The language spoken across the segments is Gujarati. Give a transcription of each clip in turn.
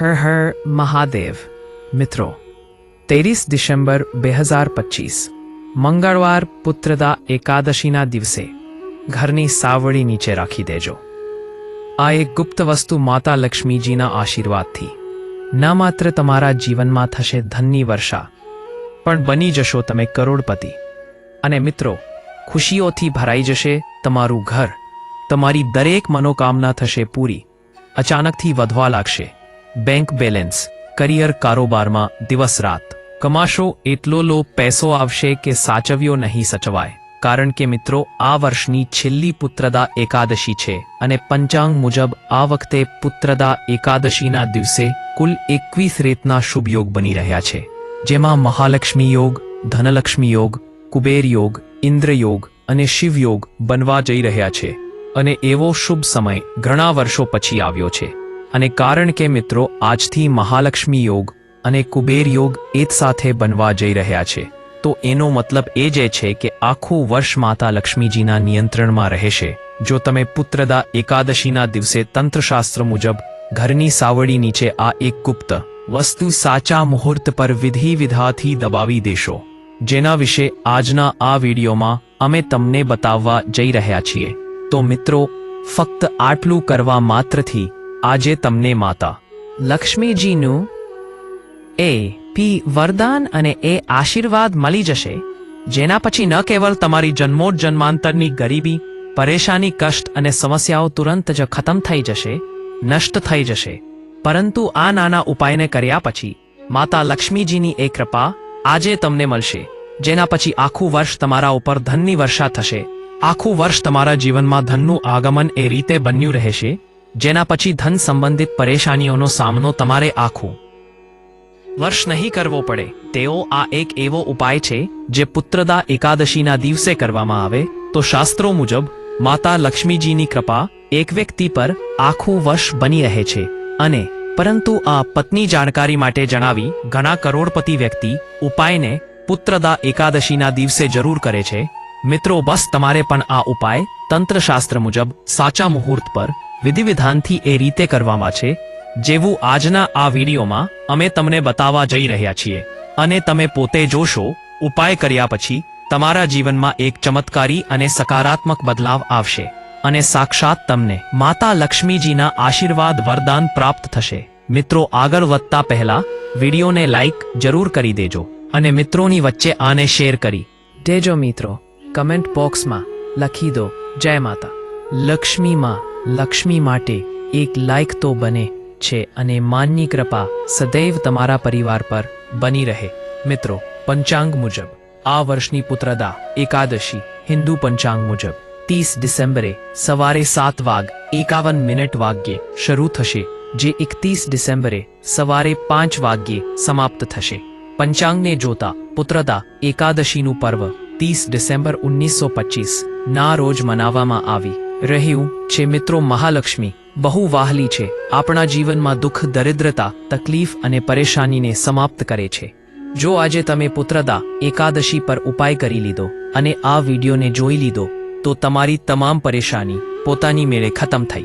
હર હર મહાદેવ. મિત્રો, ત્રેવીસ ડિસેમ્બર બે હજાર પચીસ, મંગળવાર પુત્રદા એકાદશીના દિવસે ઘરની સાવડી નીચે રાખી દેજો. આ એક ગુપ્ત વસ્તુ માતા લક્ષ્મીજીના આશીર્વાદથી. ન માત્ર તમારા જીવનમાં થશે ધનની વર્ષા, પણ બની જશો તમે કરોડપતિ. અને મિત્રો, ખુશીઓથી ભરાઈ જશે તમારું ઘર. તમારી દરેક મનોકામના થશે પૂરી. અચાનકથી વધવા લાગશે. બેંક બેલેન્સ, કરિયર કારોબારમાં દિવસ રાત. કમાશો એટલો લો પૈસો આવશે કે સાચવ્યો નહીં સચવાય. કારણ કે મિત્રો, આ વર્ષની છેલ્લી પુત્રદા એકાદશી છે અને પંચાંગ મુજબ આ વખતે પુત્રદા એકાદશીના દિવસે કુલ એકવીસ રેતના શુભ યોગ બની રહ્યા છે. જેમાં મહાલક્ષ્મી યોગ, ધનલક્ષ્મી યોગ, કુબેર યોગ, ઇન્દ્ર યોગ અને શિવ યોગ બનવા જઈ રહ્યા છે. અને એવો શુભ સમય ઘણા વર્ષો પછી આવ્યો છે. અને કારણ કે મિત્રો, આજથી મહાલક્ષ્મી યોગ અને કુબેર યોગ એક સાથે બનવા જઈ રહ્યા છે, તો એનો મતલબ એ જ છે કે આખું વર્ષ માતા લક્ષ્મીજીના નિયંત્રણમાં રહેશે. જો તમે પુત્રદા એકાદશીના દિવસે તંત્રશાસ્ત્ર મુજબ ઘરની સાવડી નીચે આ એક ગુપ્ત વસ્તુ સાચા મુહૂર્ત પર વિધિ વિધાથી દબાવી દેશો. જેના વિશે આજના આ વિડીયોમાં અમે તમને બતાવવા જઈ રહ્યા છીએ. તો મિત્રો, ફક્ત આટલું કરવા માત્રથી આજે તમને માતા. લક્ષ્મીજીનું એ પી વરદાન અને એ આશીર્વાદ મળી જશે. જેના પછી ન કેવલ તમારી જન્મોટ જન્માંતરની ગરીબી, પરેશાની કષ્ટ અને સમસ્યાઓ તુરંત જ ખતમ થઈ જશે, નષ્ટ થઈ જશે. પરંતુ આ નાના ઉપાયને કર્યા પછી, માતા લક્ષ્મીજીની એ કૃપા આજે તમને મળશે. જેના પછી આખું વર્ષ તમારા ઉપર ધનની વર્ષા થશે. આખું વર્ષ તમારા જીવનમાં ધનનું આગમન એ રીતે બન્યું રહેશે. જેના પછી ધન સંબંધિત પરેશાનીઓનો સામનો તમારે આખું વર્ષ નહીં કરવો પડે. તેઓ આ એક એવો ઉપાય છે, જે પુત્રદા એકાદશીના દિવસે કરવામાં આવે. તો શાસ્ત્રો મુજબ, માતા લક્ષ્મીજીની કૃપા એક વ્યક્તિ પર આખું વર્ષ બની રહે છે. અને પરંતુ આ પત્ની જાણકારી માટે જણાવી, ઘણા કરોડપતિ વ્યક્તિ ઉપાયને પુત્રદા એકાદશીના દિવસે જરૂર કરે છે. મિત્રો, બસ તમારે પણ આ ઉપાય તંત્રશાસ્ત્ર મુજબ સાચા મુહૂર્ત પર વિધિવિધાનથી એ રીતે કરવામાં છે જેવું આજના આ વિડીયોમાં અમે તમને બતાવવા જઈ રહ્યા છીએ. અને તમે પોતે જોશો ઉપાય કર્યા પછી તમારા જીવનમાં એક ચમત્કારી અને સકારાત્મક બદલાવ આવશે. અને સાક્ષાત તમને માતા લક્ષ્મીજીના આશીર્વાદ વરદાન પ્રાપ્ત થશે. મિત્રો આગળ વધતા પહેલા વિડીયોને લાઈક જરૂર કરી દેજો. અને મિત્રોની વચ્ચે આને શેર કરી. દેજો મિત્રો કમેન્ટ બોક્સમાં લખી દો જય માતા. લક્ષ્મીમાં લક્ષ્મી માટે એક લાયક તો બને છે અને માનની કૃપા સદૈવ તમારા પરિવાર પર બની રહે. મિત્રો, પંચાંગ મુજબ, આ વર્ષની પુત્રદા એકાદશી, હિન્દુ પંચાંગ મુજબ, ત્રીસ ડિસેમ્બરે સવારે સાત વાગ એકાવન મિનિટ વાગ્યે શરૂ થશે, જે એકત્રીસ ડિસેમ્બરે સવારે પાંચ વાગ્યે સમાપ્ત થશે. પંચાંગને જોતા પુત્રદા એકાદશીનું પર્વ, ત્રીસ ડિસેમ્બર ઓગણીસો પચીસ, ના રોજ મનાવવામાં આવી. રહ્યું છે મિત્રો મહાલક્ષ્મી, બહુ વાહલી છે. આપણા જીવનમાં દુઃખ, દરિદ્રતા, તકલીફ અને પરેશાનીને સમાપ્ત કરે છે. જો આજે તમે પુત્રદા એકાદશી પર ઉપાય કરી લીધો અને આ વિડીયોને જોઈ લીધો, તો તમારી તમામ પરેશાની પોતાની મેળે ખતમ થઈ.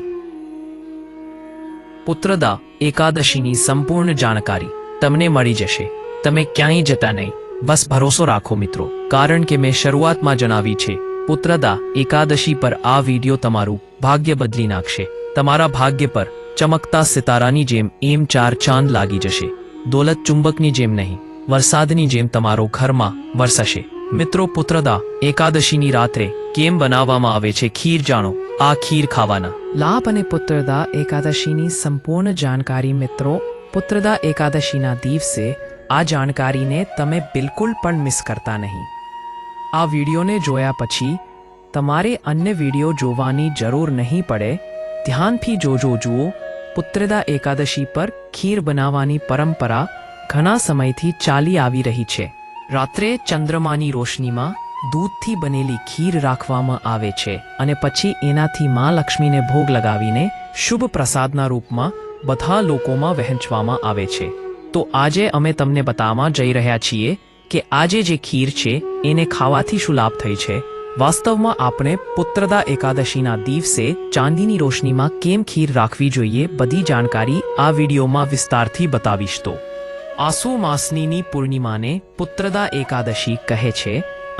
પુત્રદા એકાદશીની સંપૂર્ણ જાણકારી તમને મળી જશે. તમે ક્યાંય જતા નહીં. બસ ભરોસો રાખો મિત્રો. કારણ કે મેં શરૂઆતમાં જણાવી છે પુત્રદા, એકાદશી પર આ વીડિયો તમારું ભાગ્ય બદલી નાખશે. તમારા ભાગ્ય પર ચમકતા સિતારાની જેમ એમ ચાર ચાંદ લાગી જશે. દોલત ચુંબકની જેમ નહીં, વરસાદની જેમ તમારો ઘરમાં વરસશે. મિત્રો પુત્રદા, એકાદશીની રાત્રે કેમ બનાવવામાં આવે છે ખીર જાણો. આ ખીર ખાવાના. લાભ અને પુત્રદા એકાદશીની સંપૂર્ણ જાણકારી મિત્રો, પુત્રદા એકાદશીના દિવસે આ જાણકારીને તમે બિલકુલ પણ મિસ કરતા નહીં. આ વિડીયોને જોયા પછી તમારે અન્ય વીડિયો જોવાની જરૂર નહીં પડે. ધ્યાનથી જોજો જુઓ, પુત્રદા એકાદશી પર ખીર બનાવવાની પરંપરા ઘણા સમયથી ચાલી આવી રહી છે. રાત્રે ચંદ્રમાની રોશનીમાં દૂધથી બનેલી ખીર રાખવામાં આવે છે અને પછી એનાથી મા લક્ષ્મીને ભોગ લગાવીને શુભ પ્રસાદના રૂપમાં બધા લોકોમાં વહેંચવામાં આવે છે. તો આજે અમે તમને બતાવવા જઈ રહ્યા છીએ કે આજે જે ખીર છે, એને ખાવાથી શું લાભ થઈ છે? વાસ્તવમાં આપણે પુત્રદા એકાદશીના દિવસે ચાંદીની રોશનીમાં કેમ ખીર રાખવી જોઈએ બધી જાણકારી આ વિડીયોમાં વિસ્તારથી બતાવીશ તો. આસુ માસનીની પૂર્ણિમાને પુત્રદા એકાદશી કહે છે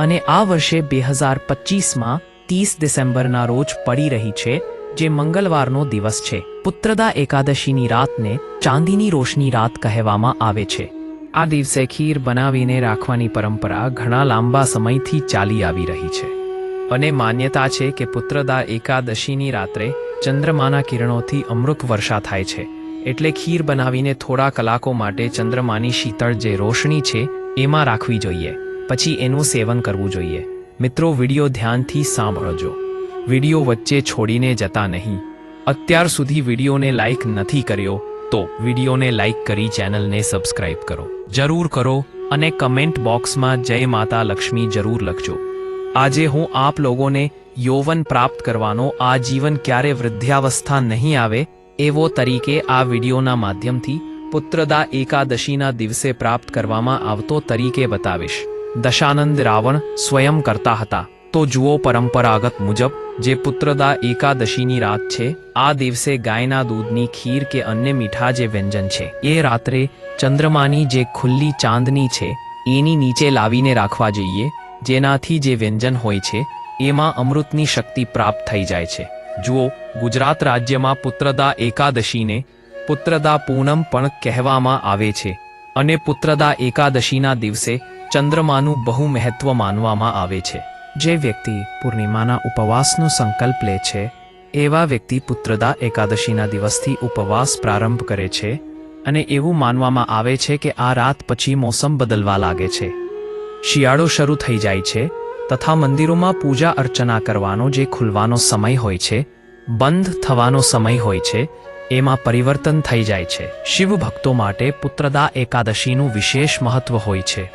અને આ વર્ષે બે હજાર પચીસમાં ત્રીસ ડિસેમ્બરના રોજ પડી રહી છે, જે મંગળવારનો દિવસ છે. પુત્રદા એકાદશીની રાતને ચાંદીની રોશની રાત કહેવામાં આવે છે. આ દિવસે ખીર બનાવીને રાખવાની પરંપરા ઘણા લાંબા સમયથી ચાલી આવી રહી છે. અને માન્યતા છે કે પુત્રદા એકાદશીની રાત્રે ચંદ્રમાના કિરણોથી અમૃત વર્ષા થાય છે. એટલે ખીર બનાવીને થોડા કલાકો માટે ચંદ્રમાની શીતળ જે રોશની છે, એમાં રાખવી જોઈએ. પછી એનું સેવન કરવું જોઈએ. મિત્રો, વીડિયો ધ્યાનથી સાંભળજો. વીડિયો વચ્ચે છોડીને જતા નહીં. અત્યાર સુધી વિડીયોને લાઈક નથી કર્યો તો વિડીયોને લાઈક કરી ચેનલને સબસ્ક્રાઇબ કરો. જરૂર કરો અને કમેન્ટ બોક્સમાં જય માતા લક્ષ્મી જરૂર લખજો. આજે હું આપ લોકોને યૌવન પ્રાપ્ત કરવાનો, આ જીવન ક્યારે વૃદ્ધાવસ્થા નહીં આવે, એવો તરીકે આ વિડીયોના માધ્યમથી પુત્રદા એકાદશીના દિવસે પ્રાપ્ત કરવામાં આવતો તરીકે બતાવીશ. દશાનંદ રાવણ સ્વયં કરતા હતા. તો જુઓ પરંપરાગત મુજબ, જે પુત્રદા એકાદશીની રાત છે, આ દિવસે ગાયના દૂધની ખીર કે અન્ય મીઠા જે વ્યંજન છે, એ રાત્રે ચંદ્રમાની જે ખુલ્લી ચાંદની છે, એની નીચે લાવીને રાખવા જોઈએ, જેનાથી જે વ્યંજન હોય છે, એમાં અમૃતની શક્તિ પ્રાપ્ત થઈ જાય છે. જુઓ, ગુજરાત રાજ્યમાં પુત્રદા એકાદશીને પુત્રદા પૂનમ પણ કહેવામાં આવે છે, અને પુત્રદા એકાદશીના દિવસે ચંદ્રમાનું બહુ મહત્વ માનવામાં આવે છે. જે વ્યક્તિ પૂર્ણિમાના ઉપવાસનો સંકલ્પ લે છે, એવા વ્યક્તિ પુત્રદા એકાદશીના દિવસથી ઉપવાસ પ્રારંભ કરે છે અને એવું માનવામાં આવે છે કે આ રાત પછી મોસમ બદલવા લાગે છે. શિયાળો શરૂ થઈ જાય છે તથા મંદિરોમાં પૂજા અર્ચના કરવાનો જે ખુલવાનો સમય હોય છે, બંધ થવાનો સમય હોય છે, એમાં પરિવર્તન થઈ જાય છે. શિવ ભક્તો માટે પુત્રદા એકાદશીનું વિશેષ મહત્વ હોય છે.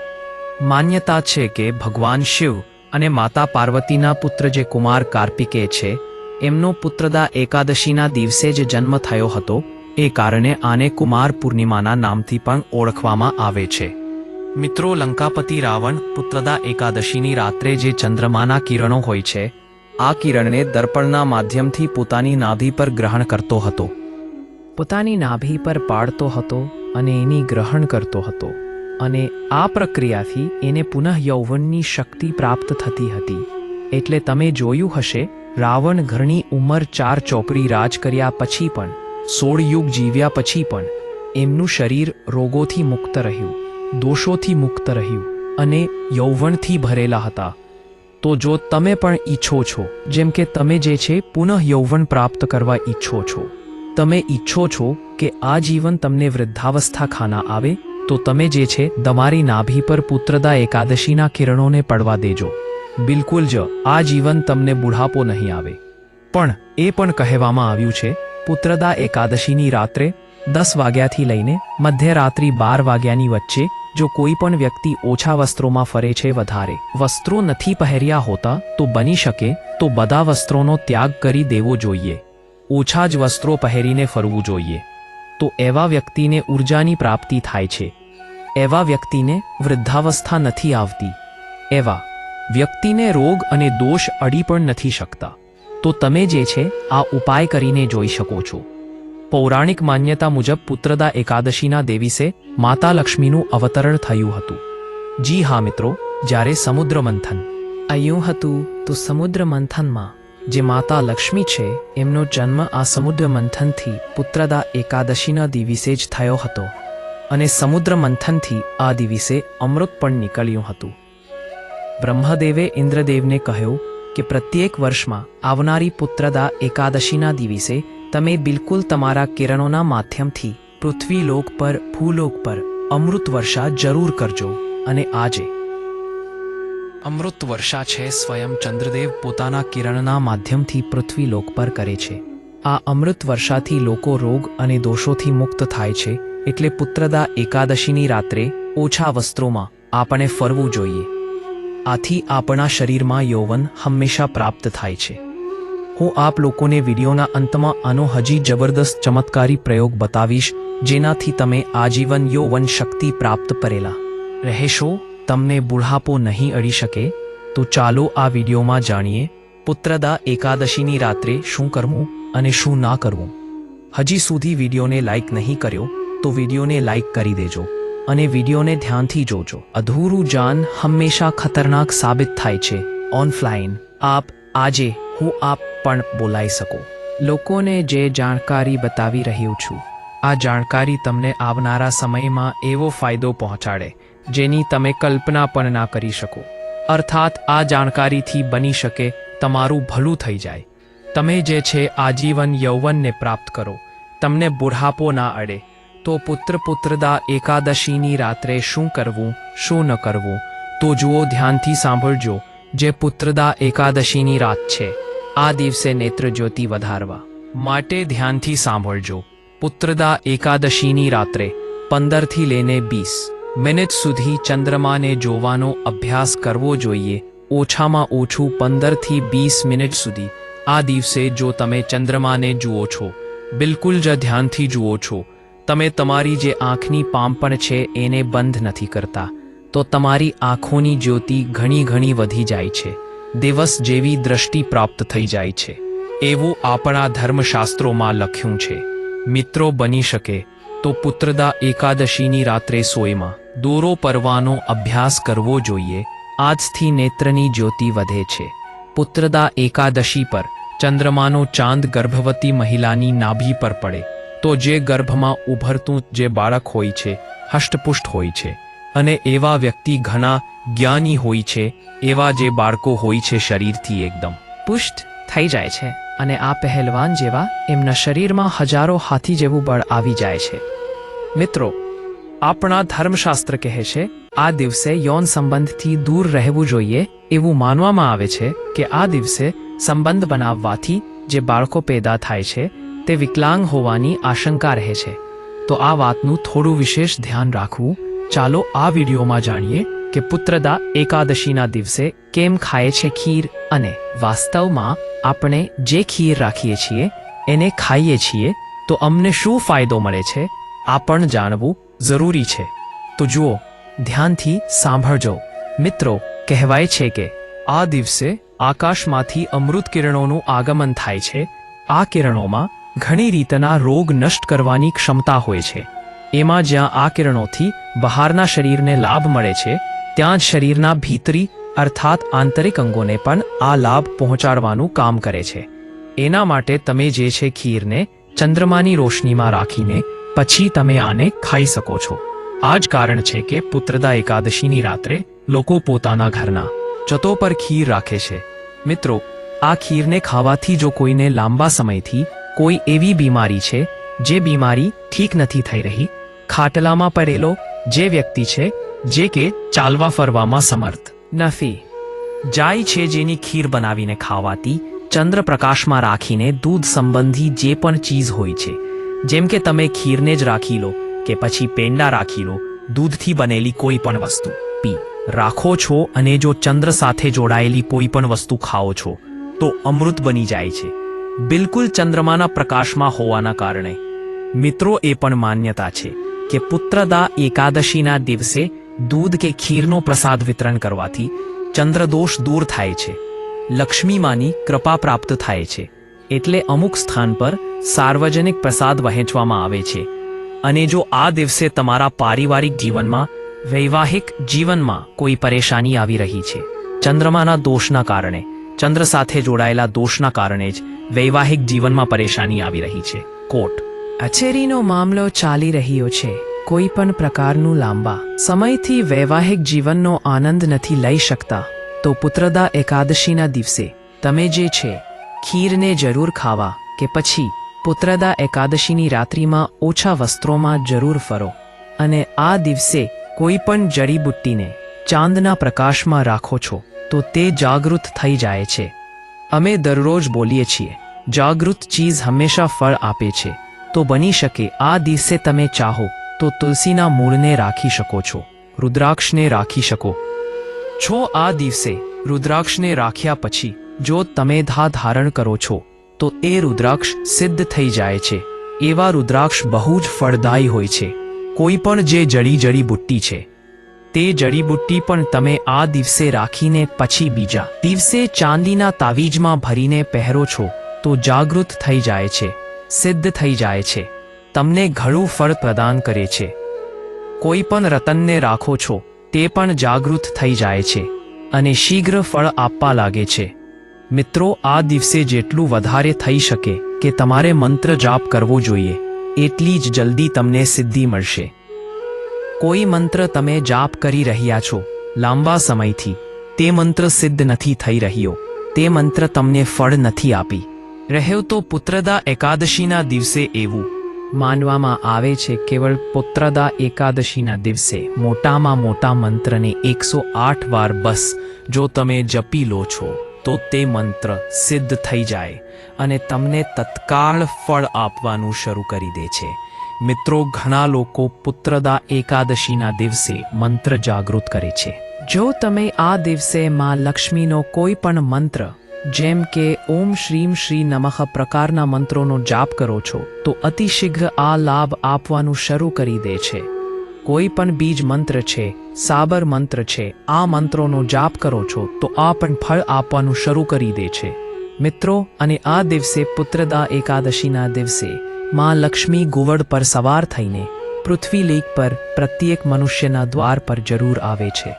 માન્યતા છે કે ભગવાન શિવ અને માતા પાર્વતીના પુત્ર જે કુમાર કાર્તિકે છે, એમનો પુત્રદા એકાદશીના દિવસે જ જન્મ થયો હતો, એ કારણે આને કુમાર પૂર્ણિમાના નામથી પણ ઓળખવામાં આવે છે. મિત્રો લંકાપતિ રાવણ પુત્રદા એકાદશીની રાત્રે જે ચંદ્રમાના કિરણો હોય છે, આ કિરણને દર્પણના માધ્યમથી પોતાની નાભી પર ગ્રહણ કરતો હતો. પોતાની નાભી પર પાડતો હતો અને એની ગ્રહણ કરતો હતો. અને આ પ્રક્રિયાથી એને પુનઃ યૌવનની શક્તિ પ્રાપ્ત થતી હતી. એટલે તમે જોયું હશે, રાવણ ઘરની ઉંમર ચાર ચોપડી રાજ કર્યા પછી પણ, સોળ યુગ જીવ્યા પછી પણ, એમનું શરીર રોગોથી મુક્ત રહ્યું, દોષોથી મુક્ત રહ્યું અને યૌવનથી ભરેલા હતા. તો જો તમે પણ ઈચ્છો છો, જેમ કે તમે જે છે પુનઃ યૌવન પ્રાપ્ત કરવા ઈચ્છો છો. તમે ઈચ્છો છો કે આ જીવન તમને વૃદ્ધાવસ્થા ખાના આવે તો તમે જે છે, તમારી નાભી પર પુત્રદા એકાદશીના કિરણોને પડવા દેજો. બિલકુલ જ, આ જીવન તમને બુઢાપો નહીં આવે. પણ, એ પણ કહેવામાં આવ્યું છે, પુત્રદા એકાદશીની રાત્રે, દસ વાગ્યાથી લઈને મધ્યરાત્રિ બાર વાગ્યાની વચ્ચે, જો કોઈ પણ વ્યક્તિ ઓછા વસ્ત્રોમાં ફરે છે વધારે, વસ્ત્રો નથી પહેર્યા હોતા, તો બની શકે, તો બધા વસ્ત્રોનો ત્યાગ કરી દેવો જોઈએ. ઓછા જ વસ્ત્રો પહેરીને ફરવું જોઈએ. તો એવા વ્યક્તિને ઉર્જાની પ્રાપ્તિ થાય છે. એવા વ્યક્તિને વૃદ્ધાવસ્થા નથી આવતી. એવા વ્યક્તિને રોગ અને દોષ અડી પણ નથી શકતા. તો તમે જે છે, આ ઉપાય કરીને જોઈ શકો છો. પૌરાણિક માન્યતા મુજબ પુત્રદા એકાદશીના દેવીસે માતા લક્ષ્મીનું અવતરણ થયું હતું. જી હા મિત્રો, જ્યારે સમુદ્ર મંથન. આયું હતું, તો સમુદ્ર મંથનમાં જે માતા લક્ષ્મી છે, એમનો જન્મ આ સમુદ્ર મંથનથી પુત્રદા એકાદશીના દિવસે જ થયો હતો. અને સમુદ્ર મંથનથી આ દિવસે અમૃત પણ નીકળ્યું હતું. બ્રહ્મદેવે ઇન્દ્રદેવને કહ્યું કે પ્રત્યેક વર્ષમાં આવનારી પુત્રદા એકાદશીના દિવસે તમે બિલકુલ તમારા કિરણોના માધ્યમથી પૃથ્વીલોક પર, ભૂલોક પર અમૃત વર્ષા જરૂર કરજો અને આજે. અમૃત વર્ષા છે સ્વયં ચંદ્રદેવ પોતાના કિરણના માધ્યમથી પૃથ્વીલોક પર કરે છે. આ અમૃત વર્ષાથી લોકો રોગ અને દોષોથી મુક્ત થાય છે એટલે પુત્રદા એકાદશીની રાત્રે ઓછા વસ્ત્રોમાં આપણે ફરવું જોઈએ. આથી આપણા શરીરમાં યૌવન હંમેશા પ્રાપ્ત થાય છે. હું આપ લોકોને વિડીયોના અંતમાં આનો હજી જબરદસ્ત ચમત્કારી પ્રયોગ બતાવીશ, જેનાથી તમે આજીવન યૌવન શક્તિ પ્રાપ્ત કરેલા. રહેશો, તમને બુઢાપો નહીં અડી શકે? તો ચાલો આ વિડીયોમાં જાણીએ, પુત્રદા એકાદશીની રાત્રે શું કરવું અને શું ના કરવું. હજી સુધી વિડીયોને લાઈક નહીં કર્યો? તો વિડીયોને લાઇક કરી દેજો અને વિડીયોને ધ્યાનથી જોજો. અધૂરું જાન હંમેશા ખતરનાક સાબિત થાય છે. ઓનલાઈન આપ, આજે, હું આપ પણ બોલાઈ શકો. લોકોને જે જાણકારી બતાવી રહ્યો છું, આ જાણકારી તમને આવનારા સમયમાં એવો ફાયદો પહોંચાડે, જેની તમે કલ્પના પણ ના કરી શકો. અર્થાત, આ જાણકારીથી બની શકે, તમારું ભલું થઈ જાય. તમે જે છે, આજીવન યૌવનને પ્રાપ્ત કરો. તમને બુઢાપો ના અડે. તો પુત્ર પુત્રદા એકાદશીની રાત્રે શું કરવું, શું ન કરવું, તો જુઓ ધ્યાનથી સાંભળજો, જે પુત્રદા એકાદશીની રાત છે, આ દિવસે નેત્રજ્યોતિ વધારવા. માટે ધ્યાનથી સાંભળજો, પુત્રદા એકાદશીની રાત્રે પંદરથી લઈને વીસ મિનિટ સુધી ચંદ્રમાને જોવાનો અભ્યાસ કરવો જોઈએ, ઓછામાં ઓછું પંદરથી વીસ મિનિટ સુધી. આ દિવસે જો તમે ચંદ્રમાને જુઓ છો, બિલકુલ જ ધ્યાનથી જુઓ છો તમે તમારી જે આંખની પાંપણ છે, એને બંધ નથી કરતા. તો તમારી આંખોની જ્યોતિ ઘણી ઘણી વધી જાય છે. દિવસ જેવી દ્રષ્ટિ પ્રાપ્ત થઈ જાય છે. એવું આપણા ધર્મશાસ્ત્રોમાં લખ્યું છે. મિત્રો બની શકે. તો પુત્રદા એકાદશીની રાત્રે સોયમાં દોરો પરવાનો અભ્યાસ કરવો જોઈએ. આજથી નેત્રની જ્યોતિ વધે છે. પુત્રદા એકાદશી પર ચંદ્રમાનો ચાંદ ગર્ભવતી મહિલાની નાભી પર પડે. તો જે ગર્ભમાં ઉભરતું જે બાળક હોય છે, હષ્ટપુષ્ટ હોય છે. અને એવા વ્યક્તિ ઘણા જ્ઞાની હોય છે, એવા જે બાળકો હોય છે શરીરથી એકદમ. પુષ્ટ થઈ જાય છે અને આ પહેલવાન જેવા એમના શરીરમાં હજારો હાથી જેવું બળ આવી જાય છે. મિત્રો, આપણા ધર્મશાસ્ત્ર કહે છે, આ દિવસે યૌન સંબંધથી દૂર રહેવું જોઈએ એવું માનવામાં આવે છે કે આ દિવસે સંબંધ બનાવવાથી જે બાળકો પેદા થાય છે તે વિકલાંગ હોવાની આશંકા રહે છે. તો આ વાતનું થોડું વિશેષ ધ્યાન રાખવું. ચાલો આ વિડીયોમાં જાણીએ કે પુત્રદા એકાદશીના દિવસે કેમ ખાય છે ખીર અને વાસ્તવમાં આપણે જે ખીર રાખીએ છીએ, એને ખાઈએ છીએ, તો અમને શું ફાયદો મળે છે? આ પણ જાણવું જરૂરી છે. તો જુઓ, ધ્યાનથી સાંભળજો. મિત્રો, કહેવાય છે કે આ દિવસે આકાશમાંથી અમૃત કિરણોનું આગમન થાય છે. આ કિરણોમાં ઘણી રીતના રોગ નષ્ટ કરવાની ક્ષમતા હોય છે. એમાં જ્યાં આ કિરણોથી બહારના શરીરને લાભ મળે છે, ત્યાં જ શરીરના ભીતરી અર્થાત આંતરિક અંગોને પણ આ લાભ પહોંચાડવાનું કામ કરે છે. એના માટે તમે જે છે ખીરને ચંદ્રમાની રોશનીમાં રાખીને પછી તમે આને ખાઈ શકો છો. આ જ કારણ છે કે પુત્રદા એકાદશીની રાત્રે લોકો પોતાના ઘરના ચતો પર ખીર રાખે છે. મિત્રો, આ ખીરને ખાવાથી જો કોઈને લાંબા સમયથી કોઈ એવી બીમારી છે જે બીમારી ઠીક નથી થઈ રહી? ખાટલામાં પડેલો જે વ્યક્તિ છે, જે કે ચાલવા ફરવામાં સમર્થ. નથી જાય છે જેની ખીર બનાવીને ખાવાથી ચંદ્રપ્રકાશમાં રાખીને દૂધ સંબંધી જે પણ ચીજ હોય છે. જેમ કે તમે ખીરને જ રાખી લો કે પછી પેંડા રાખી લો, દૂધથી બનેલી કોઈ પણ વસ્તુ. પી. રાખો છો અને જો ચંદ્ર સાથે જોડાયેલી કોઈ પણ વસ્તુ ખાઓ છો, તો અમૃત બની જાય છે. બિલકુલ ચંદ્રમાના પ્રકાશમાં હોવાના કારણે. મિત્રો, એ પણ માન્યતા છે કે પુત્રદા એકાદશીના દિવસે દૂધ કે ખીરનો પ્રસાદ વિતરણ કરવાથી ચંદ્રદોષ દૂર થાય છે. લક્ષ્મીમાની કૃપા પ્રાપ્ત થાય છે. એટલે અમુક સ્થાન પર સાર્વજનિક પ્રસાદ વહેંચવામાં આવે છે. અને જો આ દિવસે તમારા પારિવારિક જીવનમાં, વૈવાહિક જીવનમાં કોઈ પરેશાની આવી રહી છે, ચંદ્રમાના દોષના કારણે, ચંદ્ર સાથે જોડાયેલા દોષના કારણે જ વૈવાહિક જીવનમાં પરેશાની આવી રહી છે. કોર્ટ. અચેરીનો મામલો ચાલી રહ્યો છે. કોઈ પણ પ્રકારનું લાંબા સમયથી વૈવાહિક જીવનનો આનંદ નથી લઈ શકતા. તો પુત્રદા એકાદશીના દિવસે, તમે જે છે, ખીરને જરૂર ખાવા કે પછી પુત્રદા એકાદશીની રાત્રિમાં ઓછા વસ્ત્રોમાં જરૂર ફરો. અને આ દિવસે કોઈ પણ જડીબુટ્ટીને ચાંદના પ્રકાશમાં રાખો છો, તો તે જાગૃત થઈ જાય છે. અમે દરરોજ બોલીએ છીએ, જાગૃત ચીજ હંમેશા ફળ આપે છે, તો બની શકે આ દિવસે તમે ચાહો, તો તુલસીના મૂળને રાખી શકો છો, રુદ્રાક્ષને રાખી શકો. છો આ દિવસે, રુદ્રાક્ષને રાખ્યા પછી, જો તમે ધા ધારણ કરો છો, તો એ રુદ્રાક્ષ સિદ્ધ થઈ જાય છે. એવા રુદ્રાક્ષ બહુ જ ફળદાયી હોય છે. કોઈ પણ જે જડી જડી બુટ્ટી છે તે જડીબુટ્ટી પણ તમે આ દિવસે રાખીને પછી બીજા દિવસે ચાંદીના તાવીજમાં ભરીને પહેરો છો, તો જાગૃત થઈ જાય છે, સિદ્ધ થઈ જાય છે. તમને ઘણું ફળ પ્રદાન કરે છે. કોઈ પણ રતનને રાખો છો, તે પણ જાગૃત થઈ જાય છે, અને શીઘ્ર ફળ આપવા લાગે છે. મિત્રો, આ દિવસે જેટલું વધારે થઈ શકે કે તમારે મંત્ર જાપ કરવો જોઈએ, એટલી જ જલ્દી તમને સિદ્ધિ મળશે. કોઈ મંત્ર તમે જાપ કરી રહ્યા છો, લાંબા સમયથી, તે મંત્ર સિદ્ધ નથી થઈ રહ્યો, તે મંત્ર તમને ફળ નથી આપી. રહ્યો તો પુત્રદા એકાદશીના દિવસે એવું. માનવામાં આવે છે, કેવળ પુત્રદા એકાદશીના દિવસે, મોટામાં મોટા મંત્રને એકસો આઠ વાર બસ, જો તમે જપી લો છો, તો તે મંત્ર સિદ્ધ થઈ જાય અને તમને તત્કાળ ફળ આપવાનું શરૂ કરી દે છે. મિત્રો, ઘણા લોકો પુત્રદા એકાદશીના દિવસે મંત્ર જાગૃત કરે છે. જો તમે આ દિવસે માં લક્ષ્મીનો કોઈ પણ મંત્ર, જેમ કે ઓમ શ્રીમ શ્રી નમઃ પ્રકારના મંત્રોનો જાપ કરો છો, તો અતિશીઘ્ર આ લાભ આપવાનું શરૂ કરી દે છે. કોઈ પણ બીજ મંત્ર છે, સાબર મંત્ર છે, આ મંત્રોનો જાપ કરો છો, તો આ પણ ફળ આપવાનું શરૂ કરી દે છે. મિત્રો, અને આ દિવસે પુત્રદા એકાદશીના દિવસે માં લક્ષ્મી ગુવડ પર સવાર થઈને પૃથ્વી લેક પર પ્રત્યેક મનુષ્યના દ્વાર પર જરૂર આવે છે.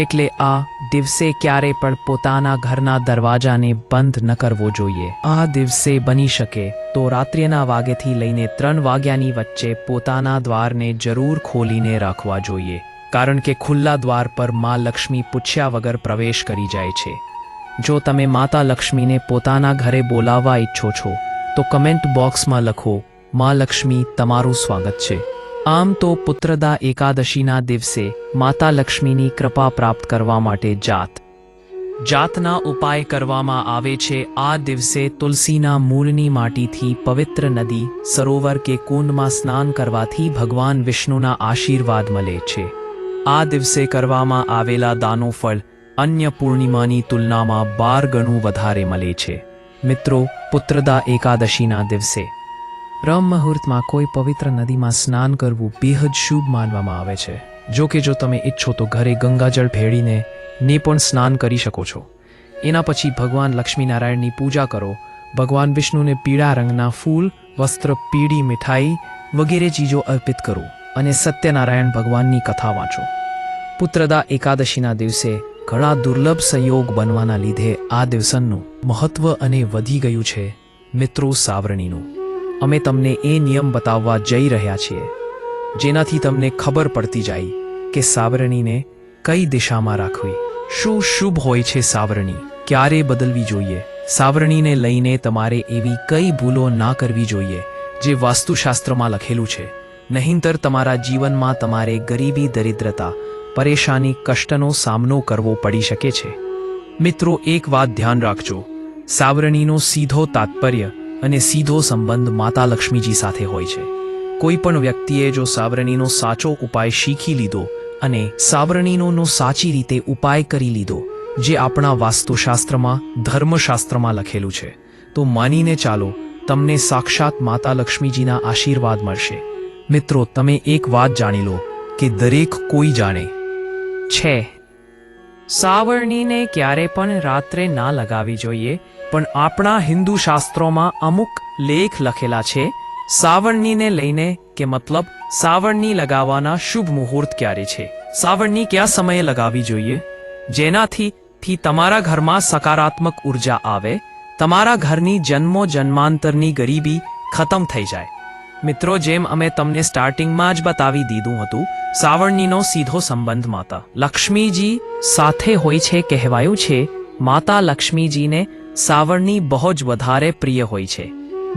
એટલે આ દિવસે ક્યારે પણ પોતાના ઘરના દરવાજાને બંધ ન કરવો જોઈએ. આ દિવસે બની શકે તો રાત્રિના વાગેથી લઈને ત્રણ વાગ્યાની વચ્ચે પોતાના દ્વારને જરૂર ખોલીને રાખવા જોઈએ. કારણ કે ખુલ્લા દ્વાર પરમાં લક્ષ્મી પૂછ્યા વગર પ્રવેશ કરી જાય છે. જો તમે માતા લક્ષ્મીને પોતાના ઘરે બોલાવવા ઈચ્છો છો તો કમેન્ટ બોક્સમાં લખો, માં લક્ષ્મી, તમારું સ્વાગત છે. આમ તો પુત્રદા એકાદશીના દિવસે માતા લક્ષ્મીની કૃપા પ્રાપ્ત કરવા માટે જાત. જાતના ઉપાય કરવામાં આવે છે, આ દિવસે તુલસીના મૂળની માટીથી પવિત્ર નદી, સરોવર કે કુંડમાં સ્નાન કરવાથી ભગવાન વિષ્ણુના આશીર્વાદ મળે છે. આ દિવસે કરવામાં આવેલા દાનો ફળ અન્ય પૂર્ણિમાની તુલનામાં બાર ગણું વધારે મળે છે. મિત્રો, પુત્રદા એકાદશીના દિવસે. બ્રહ્મ મુહૂર્તમાં કોઈ પવિત્ર નદીમાં સ્નાન કરવું બેહદ શુભ માનવામાં આવે છે. જો કે જો તમે ઈચ્છો તો ઘરે ગંગાજળ ભેળીને ને પણ સ્નાન કરી શકો છો. એના પછી ભગવાન લક્ષ્મીનારાયણની પૂજા કરો. ભગવાન વિષ્ણુને પીળા રંગના ફૂલ, વસ્ત્ર, પીળી મીઠાઈ વગેરે ચીજો અર્પિત કરો અને સત્યનારાયણ ભગવાનની કથા વાંચો. પુત્રદા એકાદશીના દિવસે ઘણા દુર્લભ સંયોગ બનવાના લીધે આ દિવસનું મહત્વ અને વધી ગયું છે. મિત્રો સાવરણીનું, અમે તમને એ નિયમ બતાવવા જઈ રહ્યા છીએ, જેનાથી તમને ખબર પડતી જાય કે સાવરણીને કઈ દિશામાં રાખવી. શું શુભ હોય છે સાવરણી? ક્યારે બદલવી જોઈએ? સાવરણીને લઈને તમારે એવી કઈ ભૂલો ના કરવી જોઈએ, જે વાસ્તુશાસ્ત્રમાં લખેલું છે. નહીંતર તમારા જીવનમાં તમારે ગરીબી, દરિદ્રતા પરેશાની કષ્ટનો સામનો કરવો પડી શકે છે. મિત્રો, એક વાત ધ્યાન રાખજો. સાવરણીનો સીધો તાત્પર્ય અને સીધો સંબંધ માતા લક્ષ્મીજી સાથે હોય છે. કોઈ પણ વ્યક્તિએ જો સાવરણીનો સાચો ઉપાય શીખી લીધો અને સાવરણીનોનો સાચી રીતે ઉપાય કરી લીધો, જે આપણા વાસ્તુશાસ્ત્રમાં, ધર્મશાસ્ત્રમાં લખેલું છે, તો માનીને ચાલો તમને સાક્ષાત માતા લક્ષ્મીજીના આશીર્વાદ મળશે. મિત્રો, તમે એક વાત જાણી લો કે દરેક કોઈ જાણે છે. સાવરણીને ક્યારે પણ રાત્રે ના લગાવી જોઈએ, પણ આપણા હિન્દુ શાસ્ત્રોમાં અમુક લેખ લખેલા છે, સાવરણીને લઈને કે મતલબ સાવરણી લગાવવાના શુભ મુહૂર્ત ક્યારે છે? સાવરણી કયા સમયે લગાવવી જોઈએ? જેનાથી થી તમારા ઘરમાં સકારાત્મક ઊર્જા આવે, તમારા ઘરની જન્મો જન્માંતરની ગરીબી ખતમ થઈ જાય. મિત્રો, જેમ અમે તમને સ્ટાર્ટિંગમાં જ બતાવી દીધું હતું, સાવરણીનો સીધો સંબંધ માતા લક્ષ્મીજી સાથે હોય છે કહેવાયું છે, માતા લક્ષ્મીજીને સાવરણી બહુ જ વધારે પ્રિય હોય છે.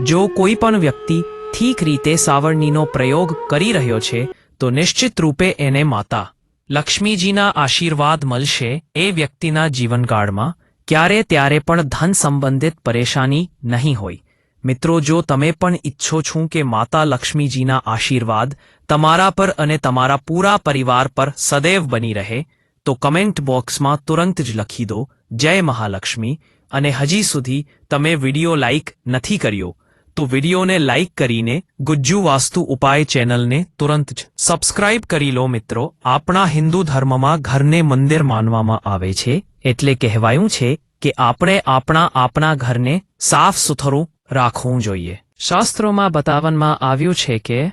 જો કોઈ પણ વ્યક્તિ ઠીક રીતે સાવરણીનો પ્રયોગ કરી રહ્યો છે, તો નિશ્ચિત રૂપે એને માતા લક્ષ્મીજીના આશીર્વાદ મળશે એ વ્યક્તિના જીવનકાળમાં, ક્યારે ત્યારે પણ ધન સંબંધિત પરેશાની નહીં હોય. મિત્રો, જો તમે પણ ઈચ્છો છું કે માતા લક્ષ્મીજીના આશીર્વાદ તમારા પર અને તમારા પૂરા પરિવાર પર સદૈવ બની રહે, તો કમેન્ટ બોક્સમાં તુરંત જ લખી દો, જય મહાલક્ષ્મી. અને હજી સુધી તમે વિડિયો લાઇક નથી કર્યો, તો વિડીયોને લાઇક કરીને ગુજ્જુ વાસ્તુ ઉપાય ચેનલને તુરંત જ સબસ્ક્રાઇબ કરી લો મિત્રો. આપણા હિન્દુ ધર્મમાં ઘરને મંદિર માનવામાં આવે છે, એટલે કહેવાયું છે કે આપણે આપણા આપણા ઘરને સાફ સુથરું રાખવું જોઈએ. શાસ્ત્રોમાં બતાવવામાં આવ્યું છે કે